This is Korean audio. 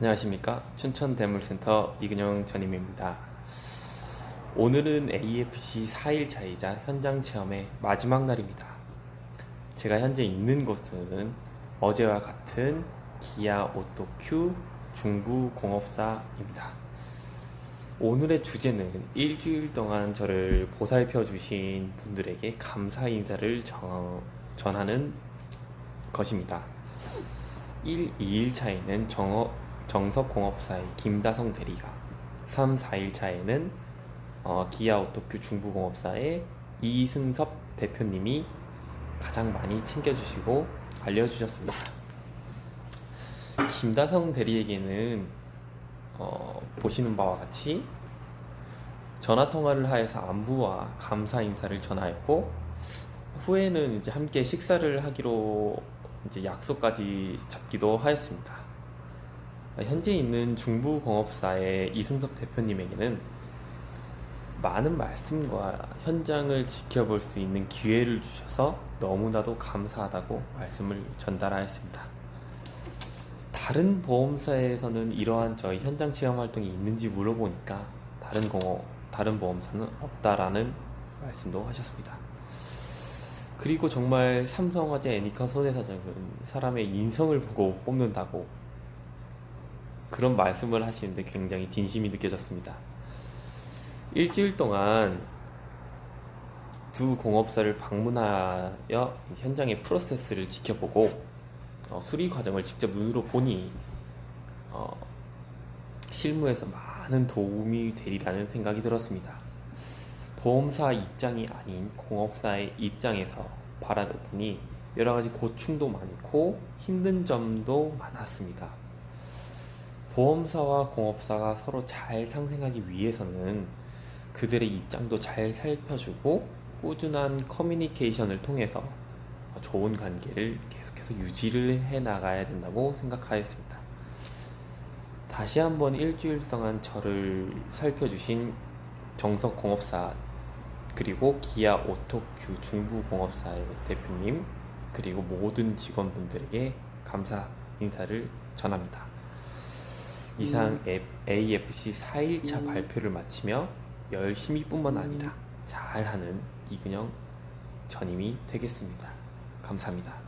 안녕하십니까? 춘천 대물센터 이근영 전임입니다. 오늘은 AFC 4일차이자 현장 체험의 마지막 날입니다. 제가 현재 있는 곳은 어제와 같은 기아 오토큐 중부공업사입니다. 오늘의 주제는 일주일 동안 저를 보살펴 주신 분들에게 감사 인사를 전- 전하는 것입니다. 1, 2일 차에는 정어, 정석공업사의 김다성 대리가 3, 4일 차에는 어, 기아 오토큐 중부공업사의 이승섭 대표님이 가장 많이 챙겨주시고 알려주셨습니다. 김다성 대리에게는 어, 보시는 바와 같이 전화 통화를 하여서 안부와 감사 인사를 전하였고 후에는 이제 함께 식사를 하기로 이제 약속까지 잡기도 하였습니다. 현재 있는 중부공업사의 이승섭 대표님에게는 많은 말씀과 현장을 지켜볼 수 있는 기회를 주셔서 너무나도 감사하다고 말씀을 전달하였습니다. 다른 보험사에서는 이러한 저희 현장 체험 활동이 있는지 물어보니까 다른 공업, 다른 보험사는 없다라는 말씀도 하셨습니다. 그리고 정말 삼성화재 애니카 손해사장은 사람의 인성을 보고 뽑는다고 그런 말씀을 하시는데 굉장히 진심이 느껴졌습니다. 일주일 동안 두 공업사를 방문하여 현장의 프로세스를 지켜보고 어, 수리 과정을 직접 눈으로 보니 어, 실무에서 많은 도움이 되리라는 생각이 들었습니다. 보험사 입장이 아닌 공업사의 입장에서 바라보니 여러 가지 고충도 많고 힘든 점도 많았습니다. 보험사와 공업사가 서로 잘 상생하기 위해서는 그들의 입장도 잘 살펴주고 꾸준한 커뮤니케이션을 통해서 좋은 관계를 계속해서 유지를 해 나가야 된다고 생각하였습니다. 다시 한번 일주일 동안 저를 살펴주신 정석공업사 그리고 기아 오토큐 중부공업사의 대표님 그리고 모든 직원분들에게 감사 인사를 전합니다. 이상 AFC 4일차 발표를 마치며 열심히 뿐만 아니라 잘하는 이근영 전임이 되겠습니다. 감사합니다.